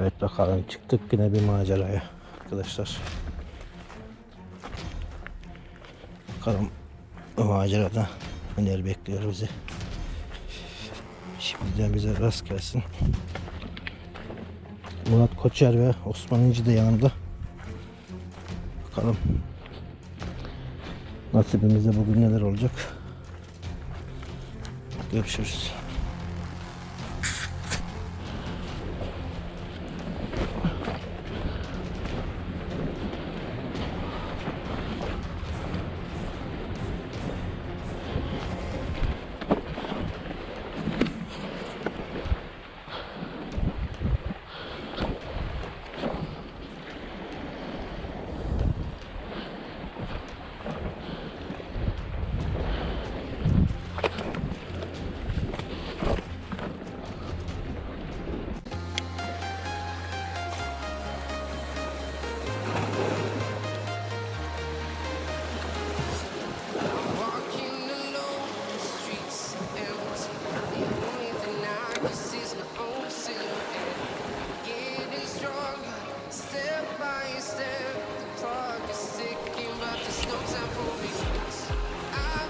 Evet bakalım çıktık yine bir maceraya arkadaşlar. Bakalım bu macerada neler bekliyor bizi. Şimdiden bize rast gelsin. Murat Koçer ve Osman İnci de yanımda. Bakalım nasibimizde bugün neler olacak. Görüşürüz.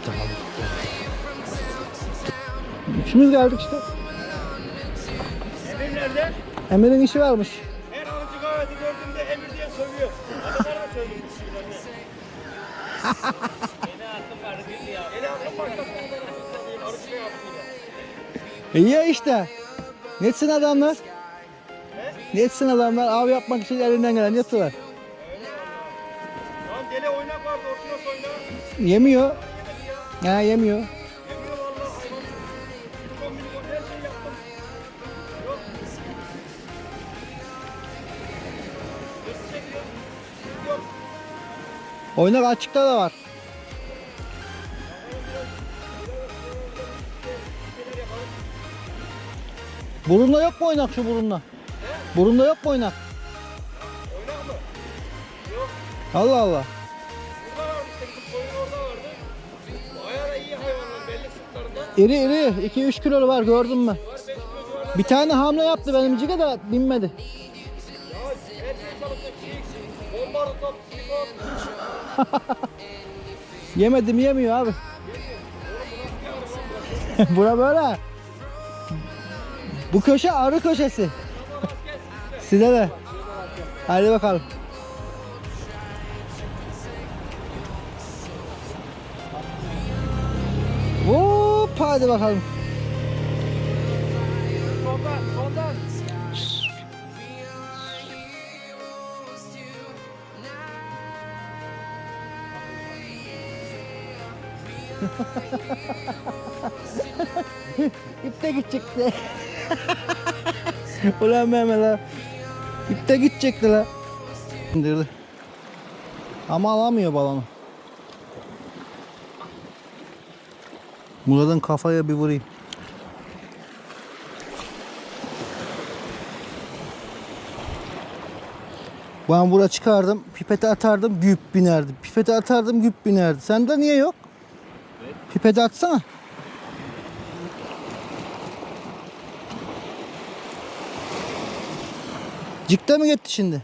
Town. Üçümüz geldik işte. Emir nerede? Emir'in işi varmış. Her alıcı kahvesi gördüğümde Emir diye sövüyor. Adamlara aklım vardı değil ya. Aklım İyi ya işte. Netsin adamlar. Netsin adamlar. Av yapmak için elinden gelen yapıyorlar. Yemiyor. Ha yemiyor. Oynak açıkta da var. Burunla yok mu oynak şu burunla? Burunla yok mu oynak? Oynak mı? Yok. Allah Allah. İri iri 2-3 kilolu var gördün mü? Var 5 kilosu var. Bir tane hamle yaptı benim ciga da binmedi. Yemedim yemiyor abi. Bura böyle. Bu köşe arı köşesi. Size de. Hadi bakalım. Hadi bakalım. Soldan, soldan. İp de gidecekti. Ulan Mehmet ha. İp de gidecekti la. İndirdi. Ama alamıyor balonu. Murat'ın kafaya bir vurayım. Ben bura çıkardım, pipete atardım, güp binerdi. Pipete atardım, güp binerdi. Sende niye yok? Pipete atsana. Cikte mi gitti şimdi?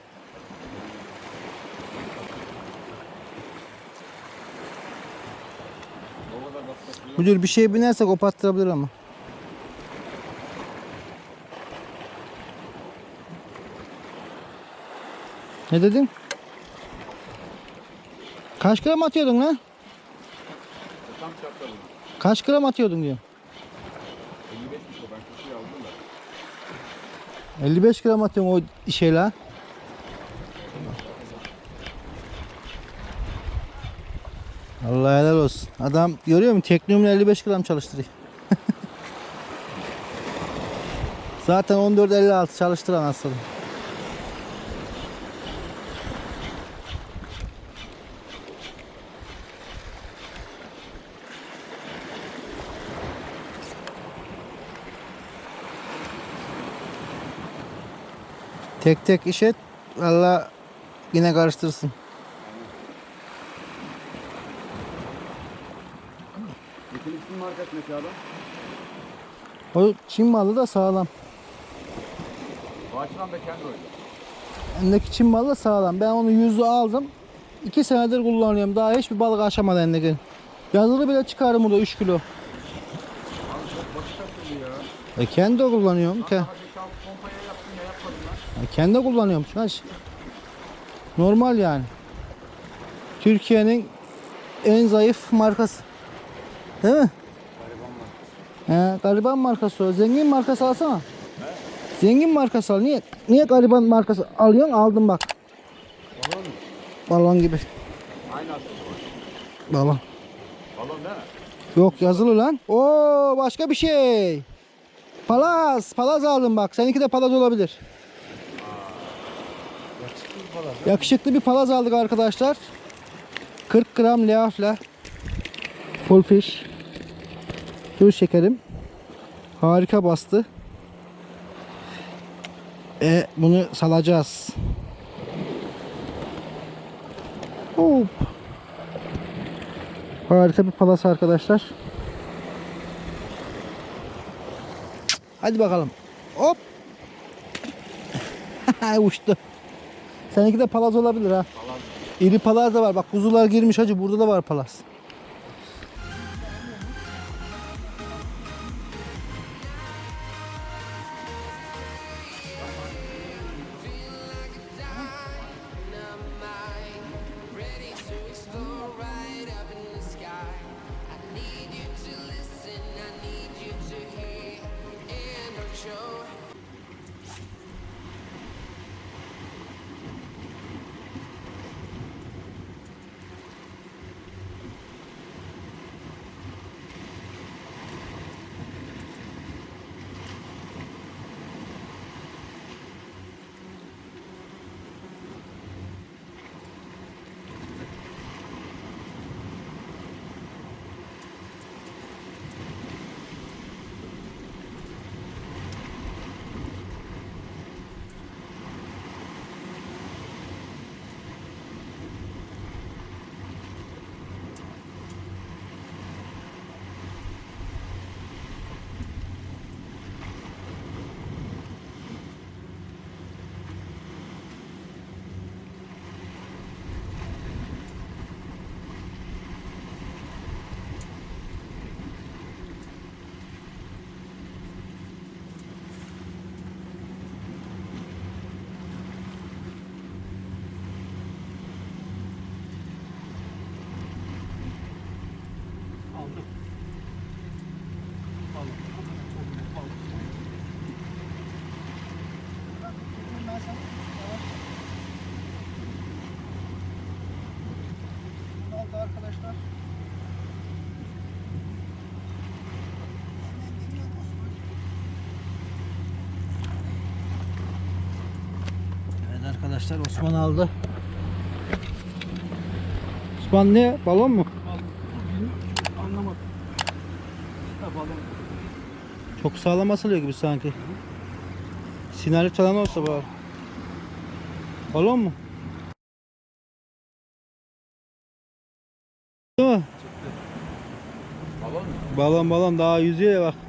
Müdür bir şey binersek o patlabilir ama. Ne dedin? Kaç gram atıyordun lan? Kaç gram atıyordun diyor. 55 gram atıyorum o şeyle. Allah helal olsun. Adam görüyor musun? Tekniğimle 55 gram çalıştırıyor. Zaten 14.56 çalıştıran aslında. Tek tek iş et. Allah yine karıştırsın. Ki abi? O Çin malı da sağlam. O açıdan da kendi oyunu. Endeki Çin balığı sağlam. Ben onu yüzü aldım. 2 senedir kullanıyorum. Daha hiçbir balık aşamadı endeki. Yazılı bile çıkarım burada 3 kilo. Abi çok basit ya. E kendi de kullanıyorum. Ke- pompaya yaptın ya yapmadın lan. e kendi de kullanıyorum. Kaç? Normal yani. Türkiye'nin en zayıf markası. Değil mi? He, gariban markası o. Zengin markası alsana. Zengin markası al. Niye? Niye gariban markası alıyorsun? Aldım bak. Balon mu? Balon gibi. Aynı aslında. Balon. Balon değil mi? Yok yazılı lan. Oo başka bir şey. Palaz. Palaz aldım bak. Seninki de palaz olabilir. Yakışıklı bir palaz aldık arkadaşlar. 40 gram leafle. Full fish. Dur şekerim. Harika bastı. E bunu salacağız. Hop. Harika bir palas arkadaşlar. Hadi bakalım. Hop. Uçtu. Seninki de palaz olabilir ha. İri palaz da var. Bak kuzular girmiş hacı. Burada da var palaz. Arkadaşlar Osman aldı. Osman ne? Balon mu? Anlamadım. Ha balon. Çok sağlam asılıyor gibi sanki. Sinirli falan olsa bari. Balon mu? Değil mi? Balon mu? Balon balon daha yüzüyor ya bak.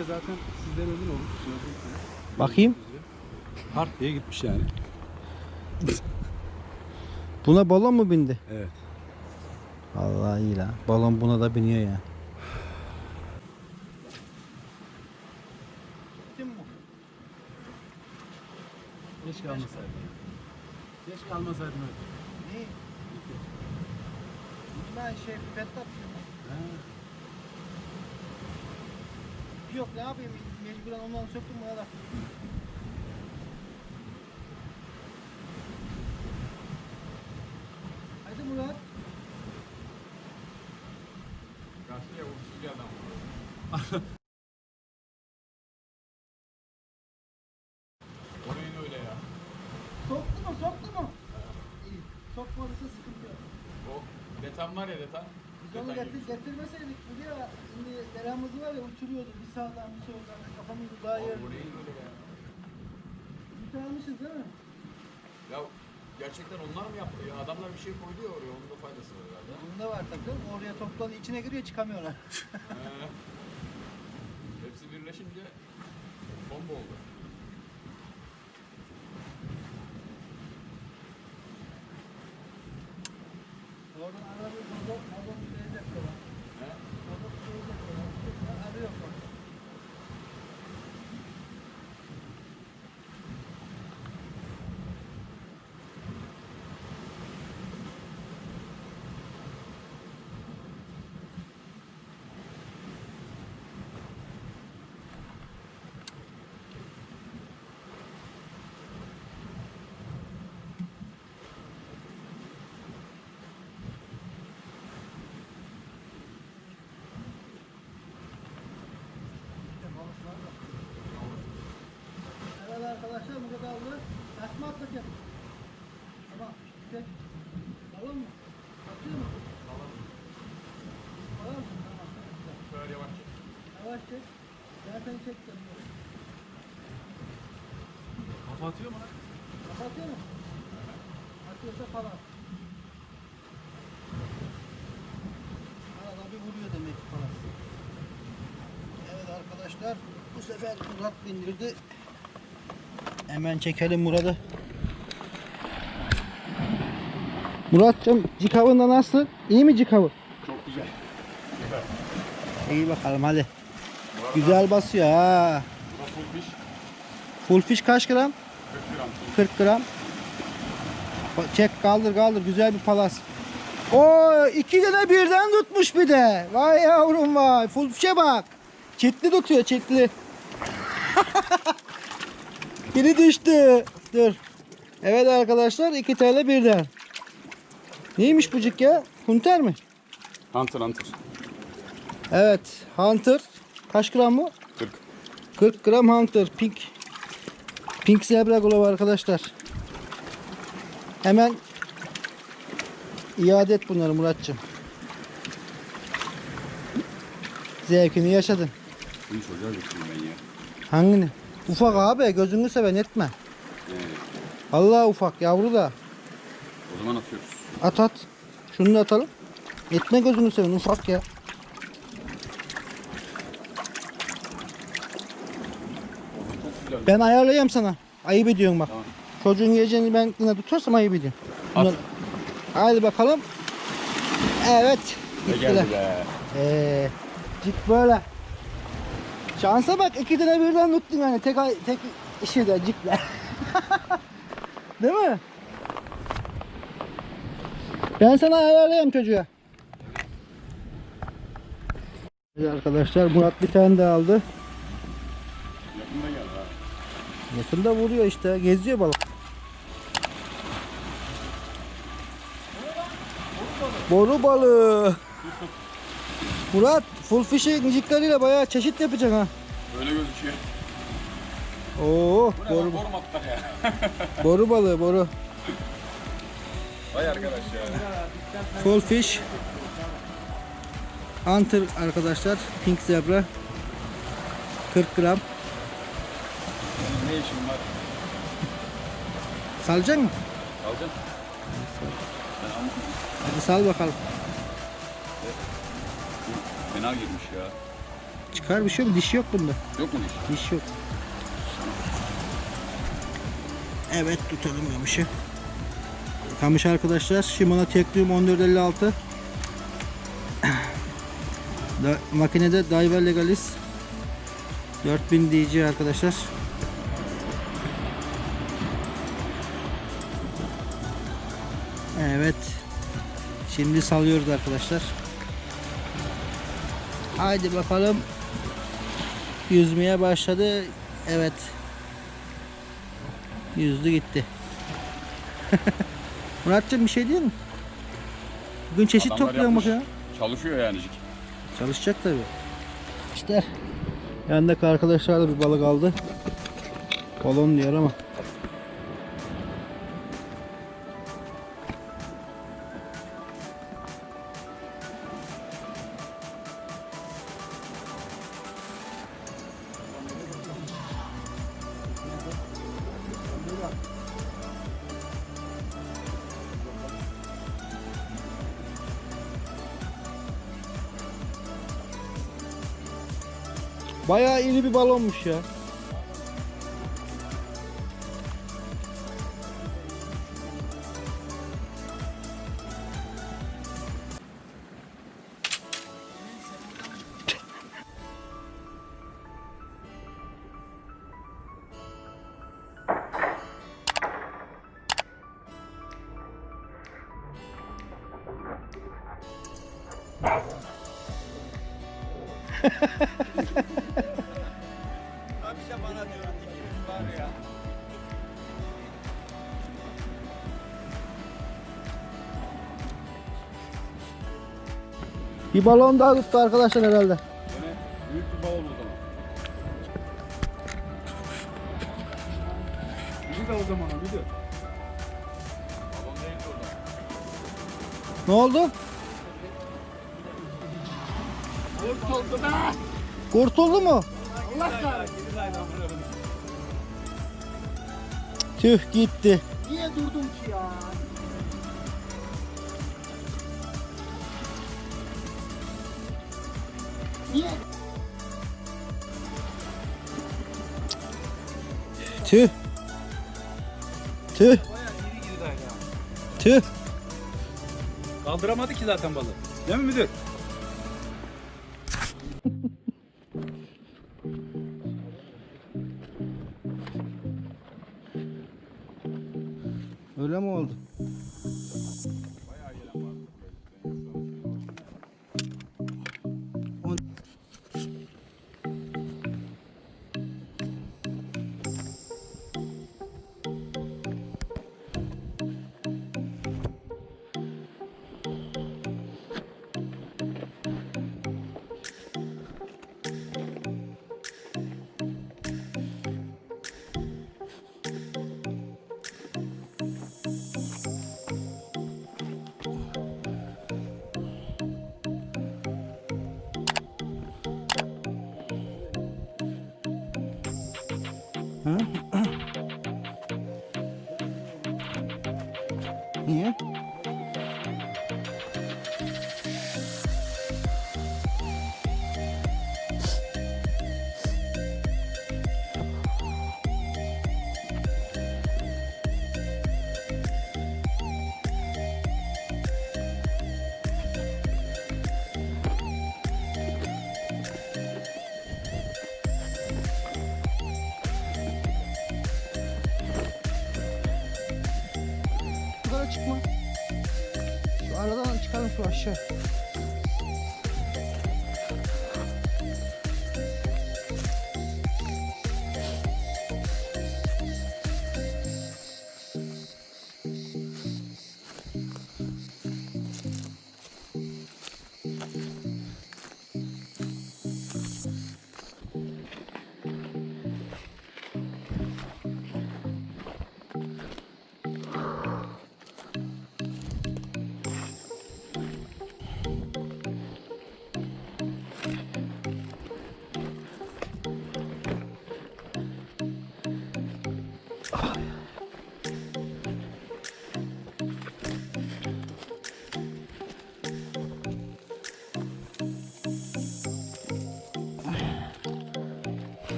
ve zaten sizden emin olun. Bakayım. Hart diye gitmiş yani. Buna balon mu bindi? Evet. Allah iyi la. Balon buna da biniyor ya. Geç kalmasaydım. Geç kalmasaydım evet. İyi. Ben şey pipet Yok ne yapayım mecburen ondan söktüm buna da. Hadi Murat. Karşıya uğursuz bir adam. Orayın öyle ya. Soktu mu soktu mu? İyi. Sokmadıysa sıkıntı. O detan var ya detan. Biz onu getir, getirmeseydik buraya şimdi deramız var ya uçuruyordu bir sağdan bir soldan kafamızı daha yer. Kurtarmışız değil mi? Ya Gerçekten onlar mı yaptı ya? Adamlar bir şey koydu ya oraya. Onun da faydası var herhalde. Bunda var tabii. Oraya toplanı içine giriyor çıkamıyorlar. He. Hepsi birleşince bomba oldu. Oradan araba motor, motor sürecek falan. He? Motor sürecek falan. Arıyor bak. Evet arkadaşlar bu kadar oldu. Takma at bakayım. Tamam. Çek. Tamam mı? Atıyor mu? Tamam. Tamam mı? Tamam. çok güzel. Şöyle yavaş çek. Yavaş çek. Ben seni çekeceğim. böyle. Kapatıyor mu lan? Kapatıyor mu? Atıyorsa falan. Arada bir vuruyor demek ki falan. Evet arkadaşlar bu sefer Murat bindirdi. Hemen çekelim Murat'ı. Murat'cığım cikavında nasıl? İyi mi cikavı? Çok güzel. İyi bakalım hadi. Güzel basıyor ha. Full fish. Full fish kaç gram? 40 gram. 40 gram. Çek kaldır kaldır güzel bir palas. O iki tane birden tutmuş bir de. Vay yavrum vay. Full fişe bak. Çitli tutuyor çitli. Biri düştü. Dur. Evet arkadaşlar iki tane birden. Neymiş bu cik ya? Hunter mi? Hunter hunter. Evet. Hunter. Kaç gram bu? 40. 40 gram Hunter Pink. Pink Zebra Glove arkadaşlar. Hemen iade et bunları Muratçım. Zevkini yaşadın. Bunu çocuğa götüreyim ben ya. Hangini? Ufak abi gözünü seven etme. Ee, Allah ufak yavru da. o zaman atıyoruz. At at. Şunu da atalım. Etme gözünü seven ufak ya. Çok güzel. Ben ayarlayayım sana. Ayıp ediyorsun bak. Tamam. Çocuğun yiyeceğini ben yine tutarsam ayıp ediyorum. Bunlar- Haydi bakalım. Evet. Ne Gittiler. Ee, cik böyle. Şansa bak iki tane birden tuttun yani tek tek işi de cikle. Değil mi? Ben sana ayarlayayım çocuğa. Evet arkadaşlar Murat bir tane daha aldı. Yakında vuruyor işte geziyor balık. Boru balığı. Murat full fishing jigleriyle bayağı çeşit yapacaksın ha. Böyle gözüküyor. Oo, Bu ne boru, lan atlar ya. boru balığı boru. Vay arkadaş ya. Full fish. Hunter arkadaşlar. Pink zebra. 40 gram. Ne işin var? Salacak mı? Alacağım. Ben Hadi sal bakalım. fena girmiş ya. Çıkar bir şey yok. Diş yok bunda. Yok mu diş? Diş yok. Evet tutalım kamışı. Kamış arkadaşlar. Shimano Teknium 1456. Da, makinede Daiwa Legalis 4000 DC arkadaşlar. Evet. Şimdi salıyoruz arkadaşlar. Haydi bakalım. Yüzmeye başladı. Evet. Yüzdü gitti. Muratcığım bir şey diyor mu? Bugün çeşit Adamlar topluyor yapmış. makine. Çalışıyor yani jig. Çalışacak tabii. İşte yanındaki arkadaşlar da bir balık aldı. Balon diyor ama. Bayağı iri bir balonmuş ya. Abi işte bana diyor dikimiz var ya. Bir balon daha tuttu arkadaşlar herhalde. Yine büyük bir bavul o zaman. Bir de o zaman o bir de. Ne oldu? Kurtuldu mu? Tüh gitti. Niye durdun ki ya? Niye? Tüh. Tüh. Tüh. Kaldıramadı ki zaten balığı. Değil mi müdür? Mi oldu? for sure.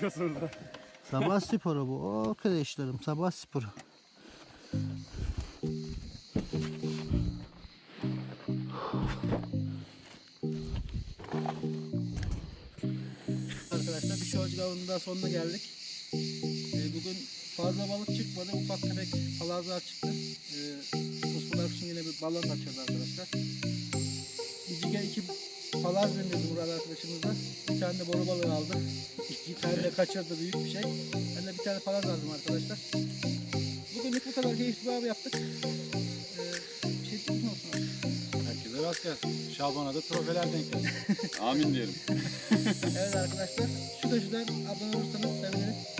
Yoruldunuz mu? Bir daha sahip çıkıyorsun orada. Sabah sporu bu. O arkadaşlarım sabah sporu. Arkadaşlar bir şarj avının sonuna geldik. Ee, bugün fazla balık çıkmadı. Ufak tefek palazlar çıktı. Ee, Osman için yine bir balon açacağız arkadaşlar. İcige iki palaz denedi Murat arkadaşımızla. Bir tane de boru balığı aldı. İki tane de kaçırdı büyük bir şey. Ben de bir tane palaz aldım arkadaşlar. Bugünlük bu kadar keyifli bir av yaptık. Ee, bir şey mi Osman? Herkese rast gelsin. Şaban'a da trofeler denk gelsin. Amin diyelim. Evet arkadaşlar şu köşeden abone olursanız seviniriz.